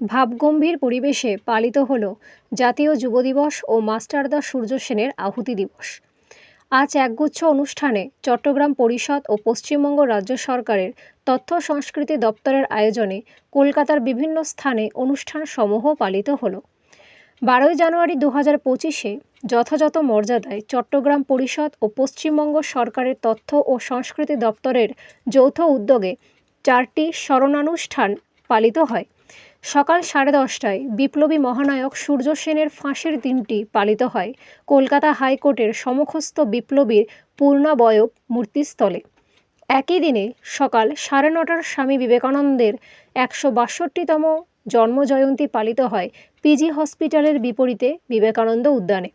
ভাবগম্ভীর পরিবেশে পালিত হল জাতীয় যুব দিবস ও মাস্টারদা সূর্য সেনের আহুতি দিবস। আজ একগুচ্ছ অনুষ্ঠানে চট্টগ্রাম পরিষদ ও পশ্চিমবঙ্গ রাজ্য সরকারের তথ্য সংস্কৃতি দপ্তরের আয়োজনে কলকাতার বিভিন্ন স্থানে অনুষ্ঠান সমূহ পালিত হলো। বারোই জানুয়ারি দু হাজার পঁচিশে যথাযথ মর্যাদায় চট্টগ্রাম পরিষদ ও পশ্চিমবঙ্গ সরকারের তথ্য ও সংস্কৃতি দপ্তরের যৌথ উদ্যোগে চারটি স্মরণানুষ্ঠান পালিত হয়। সকাল সাড়ে দশটায় বিপ্লবী মহানায়ক সূর্য সেনের ফাঁসির দিনটি পালিত হয় কলকাতা হাইকোর্টের সমখস্থ বিপ্লবীর পূর্ণাবয়ব মূর্তিস্থলে। একই দিনে সকাল সাড়ে নটার স্বামী বিবেকানন্দের একশো বাষট্টিতম জন্মজয়ন্তী পালিত হয় পিজি হসপিটালের বিপরীতে বিবেকানন্দ উদ্যানে।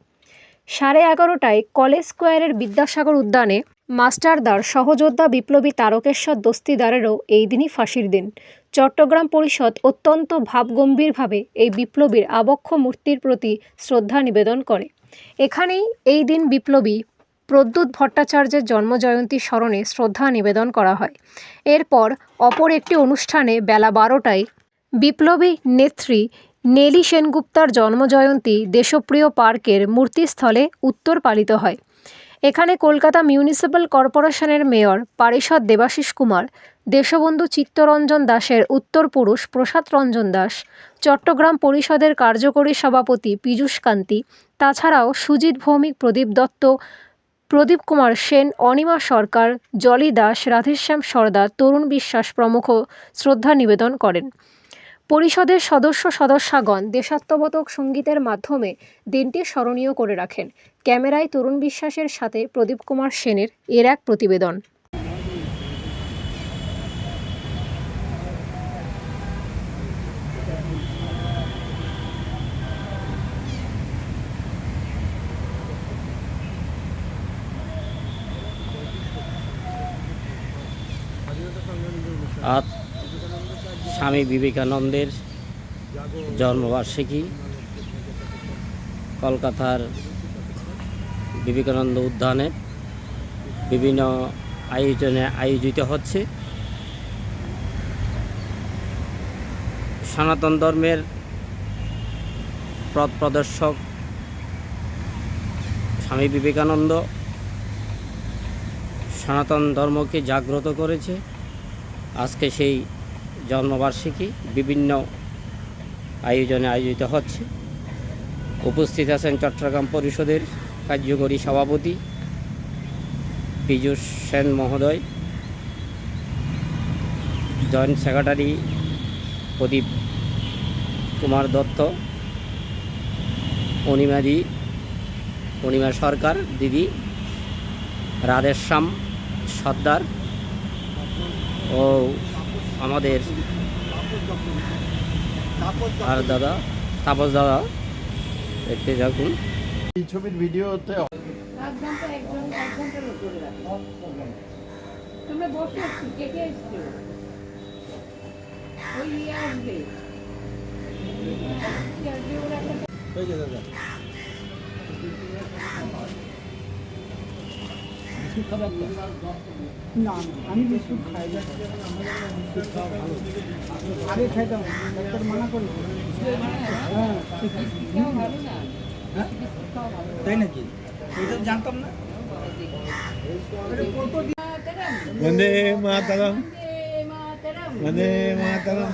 সাড়ে এগারোটায় কলেজ স্কোয়ারের বিদ্যাসাগর উদ্যানে মাস্টারদার সহযোদ্ধা বিপ্লবী তারকেশ্বর দস্তিদারেরও এই দিনই ফাঁসির দিন। চট্টগ্রাম পরিষদ অত্যন্ত ভাবগম্ভীরভাবে এই বিপ্লবীর আবক্ষ মূর্তির প্রতি শ্রদ্ধা নিবেদন করে। এখানেই এই দিন বিপ্লবী প্রদ্যুৎ ভট্টাচার্যের জন্মজয়ন্তী স্মরণে শ্রদ্ধা নিবেদন করা হয়। এরপর অপর একটি অনুষ্ঠানে বেলা বারোটায় বিপ্লবী নেত্রী নেলি সেনগুপ্তার জন্মজয়ন্তী দেশপ্রিয় পার্কের মূর্তিস্থলে উত্তর পালিত হয়। এখানে কলকাতা মিউনিসিপ্যাল কর্পোরেশনের মেয়র পারিষদ দেবাশিস কুমার, দেশবন্ধু চিত্তরঞ্জন দাসের উত্তর পুরুষ প্রসাদ রঞ্জন দাস, চট্টগ্রাম পরিষদের কার্যকরী সভাপতি পীযূষ কান্তি, তাছাড়াও সুজিত ভৌমিক, প্রদীপ দত্ত, প্রদীপ কুমার সেন, অনিমা সরকার, জলি দাস, রাধেশ্যাম সর্দার তরুণ বিশ্বাস প্রমুখ শ্রদ্ধা নিবেদন করেন। পরিষদের সদস্য সদস্যাগণ দেশাত্মবোধক সঙ্গীতের মাধ্যমে দিনটি স্মরণীয় করে রাখেন। ক্যামেরায় তরুণ বিশ্বাসের সাথে প্রদীপ কুমার সেনের এর এক প্রতিবেদন। আজ স্বামী বিবেকানন্দের জন্মবার্ষিকী কলকাতার বিবেকানন্দ উদ্যানে বিভিন্ন আয়োজনে আয়োজিত হচ্ছে। সনাতন ধর্মের পথ প্রদর্শক স্বামী বিবেকানন্দ সনাতন ধর্মকে জাগ্রত করেছে। আজকে সেই জন্মবার্ষিকী বিভিন্ন আয়োজনে আয়োজিত হচ্ছে। উপস্থিত আছেন চট্টগ্রাম পরিষদের কার্যকরী সভাপতি পীযূষ সেন মহোদয়, জয়েন্ট সেক্রেটারি প্রদীপ কুমার দত্ত, অনিমাদি, অনিমা সরকার, দিদি রাধেশ্যাম সর্দার ও আমাদের আর দাদা তাপস দাদা দেখতে থাকুন। এই ছবির ভিডিওতে এক ঘণ্টা একজন এক ঘণ্টার উপরে রাখো। তোমরা বসে একটু কে কে এসছো? ওই ইয়ে আসবে। আসবে ওরা একটা না আমি বিস্কুট খাই আগে খাইতাম ডাক্তার মানা করে হ্যাঁ তাই নাকি এটা জানতাম না মাতারাম বন্দে মাতারাম বন্দে মাতারাম বন্দে মাতারাম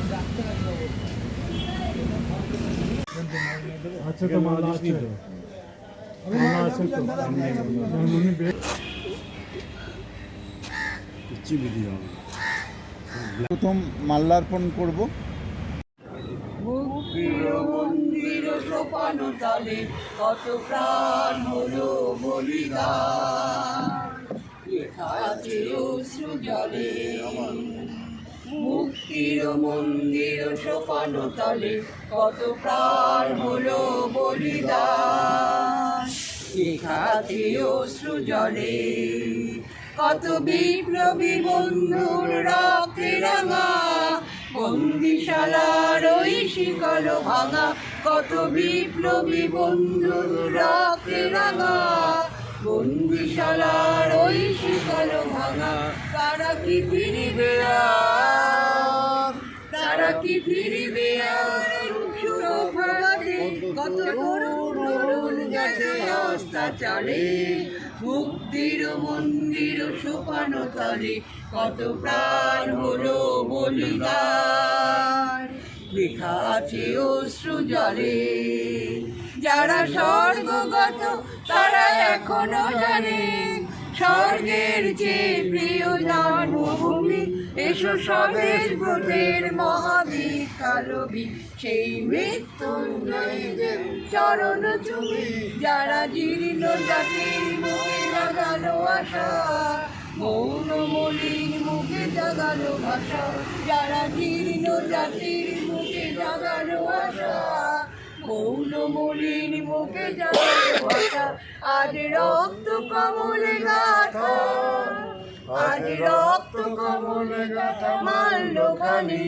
আচ্ছা তো মালা আছে মালা আছে তো উনি বে- প্রথম মাল্যার্পণ করব। মন্দির সোপান তলে কত প্রাণ হলো বলিদান। লেখা আছে অশ্রু জলে। মুক্তির মন্দির সোপান তলে কত প্রাণ হলো বলিদান অশ্রু কত বিপ্লবী বন্ধুর রক্তে রাঙা, বন্দিশালার ওই শিকল ভাঙা, কত বিপ্লবী বন্ধুর রক্তে রাঙা, বন্দিশালার ওই শিকল ভাঙা তারা কি ফিরিবে তারা কি কত তরুণ গেছে অস্তাচারে। মুক্তির মন্দির সোপানো তলে, কত প্রাণ হলো বলিদান। লেখা আছে অশ্রু জলে। যারা স্বর্গগত, তারা এখনও জানে। স্বর্গের যে প্রিয় জন্মভূমি, এসো স্বদেশ ব্রতের মহাবীর কালবি সেই মৃত্যুঞ্জয়ীদের চরণ চুমি, যারা জীর্ণ জাতির মুখে জাগালো আশা, মৌন মলির মুখে জাগালো ভাষা, যারা জীর্ণ জাতির মুখে জাগালো আশা মৌন মুখে জাগালো আজ রক্ত কমলে গাথা। আজ রক্ত কমলে গাথা। মাল্য খানি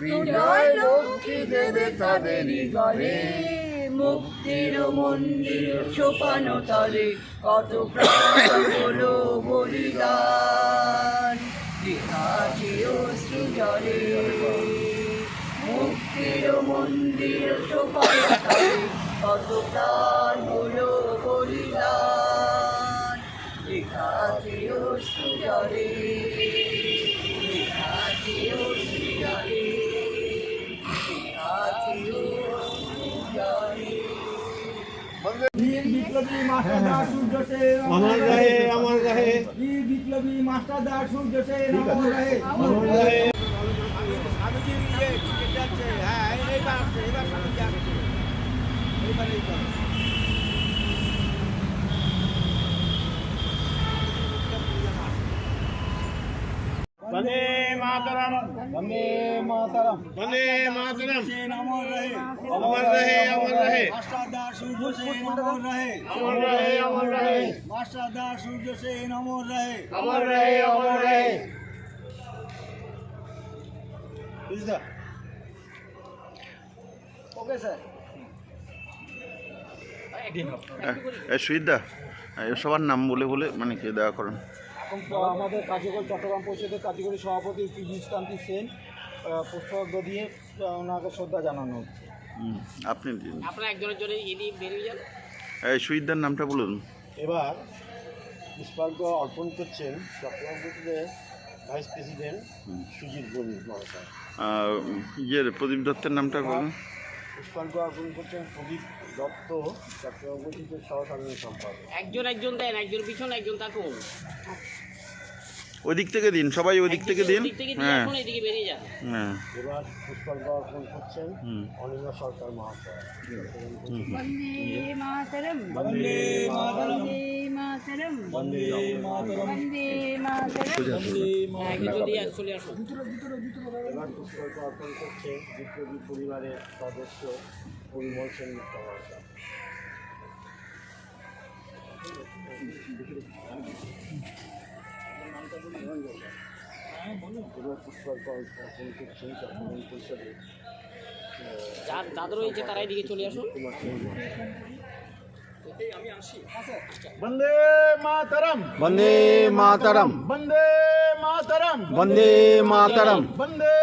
বিজয় লক্ষ্মী দেবে তাদেরই গলে। মুক্তির মন্দির সোপানো তলে। কত প্রাণ হলো। তলে কত প্রাণ হলো বলিদান লেখা অশ্রু জলে লেখা অশ্রু জলে বিপ্লবী মাস্টার দাস সূর্য সেন আমার রহে আমার বীর বিপ্লবী মাস্টার দাস সূর্য সেন অমর রহে আমার রহে স্বামীজির ইয়ে হ্যাঁ। এইবার আসছে এবার স্বামীজি আসছে এইবার এইবার বন্দে মাতরম বন্দে মাতরম বন্দে মাতরম সেন অমর রহে অমর রহে অমর রহে মাস্টার দাস সূর্য সেন অমর রহে অমর রহে অমর রহে মাস্টার দাস সূর্য সেন অমর রহে অমর ওকে স্যার। সুইদা সবার নাম বলে বলে মানে কে দেওয়া করেন? আমাদের কার্যকরী চট্টগ্রাম পরিষদের কার্যকরী সভাপতি পীযুষ কান্তি সেন পুষ্পার্ঘ দিয়ে ওনাকে শ্রদ্ধা জানানো হচ্ছে। আপনি আপনার একজনের জন্য বেরিয়ে যান এই সুইদার নামটা বলুন। এবার পুষ্পার্ঘ অর্পণ করছেন চট্টগ্রাম পরিষদের ভাইস প্রেসিডেন্ট সুজিত বণিক মহাশয়। ইয়ের প্রদীপ দত্তের নামটা বলুন। পুষ্পার্ঘ অর্পণ করছেন প্রদীপ দত্ত সহসাধারণ সম্পাদক। একজন একজন দেন একজন পিছনে একজন থাকুন ওই দিক থেকে দিন সবাই ওই দিক থেকে দিন। হ্যাঁ। হ্যাঁ। পরিবারের সদস্য পরিমল সেন মুক্ত যাদের রয়েছে তারাই দিকে চলে আসুন। কুমার সেন মহাশয় বন্দে মাতরম বন্দে মাতারাম বন্দে মাতরম বন্দে মাতারাম বন্দে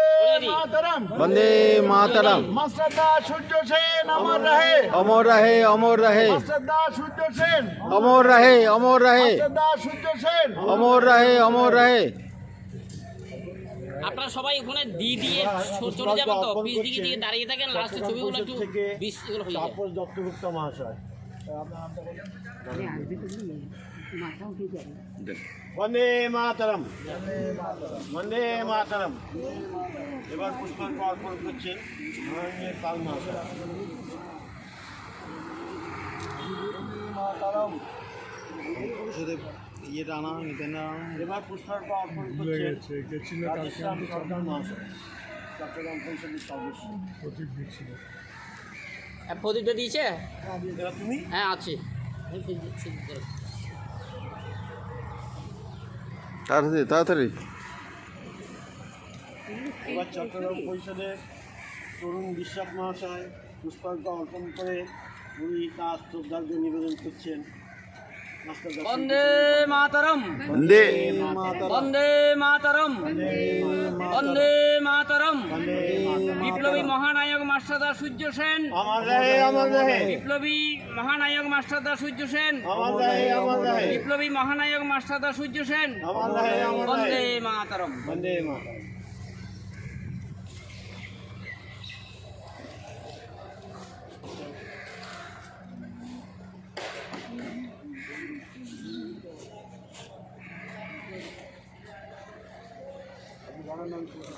মাতরম বন্দে মাতারাম মাস্টার দাস সূর্য সেন অমর রহে অমর রহে অমর রহে মাস্টার দাস সূর্য সেন অমর রহে অমর রহে মাস্টার দাস সূর্য সেন অমর রহে অমর রহে আপনারা সবাই ওখানে দিয়ে দিয়ে ছ- চলে যাবেন তো পিস দিকে দিয়ে দাঁড়িয়ে থাকেন লাস্টে ছবিগুলো একটু বিশ এগুলো হয়ে যায়। তাপস দত্তগুপ্ত মহাশয়। বন্দে মাতরম। বন্দে মাতরম। এবার পুষ্পার্ঘ অর্পণ করছেন মাননীয় পাল মহাশয় মাতরম। ইয়েটা আনা নিতে না এবার পুষ্পার্ঘ অর্পণ করছেন চট্টগ্রাম পরিষদের সদস্য। প্রদীপটা দিয়েছে? তুমি? হ্যাঁ আছে। তাড়াতাড়ি তাড়াতাড়ি। এবার চট্টগ্রাম পরিষদের তরুণ বিশ্বাস মহাশয় পুষ্পার্ঘ্য অর্পণ করে উনি তার শ্রদ্ধার্য নিবেদন করছেন। বন্দে মাতরম। বন্দে বন্দে মাতরম। বন্দে মাতরম। বিপ্লবী মহানায়ক মাস্টারদা সূর্য সেন। বিপ্লবী মহানায়ক মাস্টারদা সূর্য সেন। বিপ্লবী মহানায়ক মাস্টারদা সূর্য সেন। বন্দে মাতরম। বন্দে মাতরম। Memang.